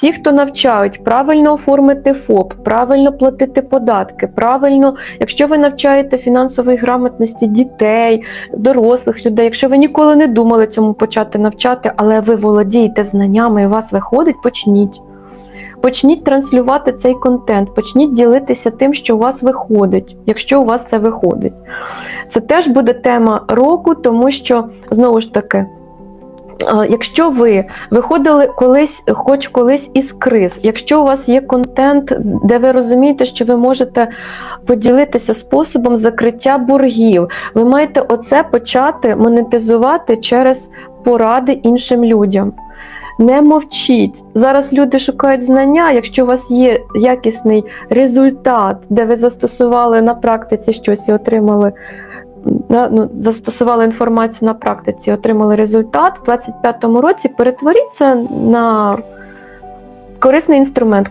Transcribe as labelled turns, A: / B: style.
A: всі, хто навчають правильно оформити ФОП, правильно платити податки, правильно, якщо ви навчаєте фінансової грамотності дітей, дорослих людей, якщо ви ніколи не думали цьому почати навчати, але ви володієте знаннями і у вас виходить, почніть. Почніть транслювати цей контент, почніть ділитися тим, що у вас виходить, якщо у вас це виходить. Це теж буде тема року, тому що знову ж таки. Якщо ви виходили колись, хоч колись із криз, якщо у вас є контент, де ви розумієте, що ви можете поділитися способом закриття боргів, ви маєте оце почати монетизувати через поради іншим людям. Не мовчіть. Зараз люди шукають знання. Якщо у вас є якісний результат, де ви застосували на практиці щось і отримали ну, застосували інформацію на практиці, отримали результат в 25-му році, перетворіться на корисний інструмент.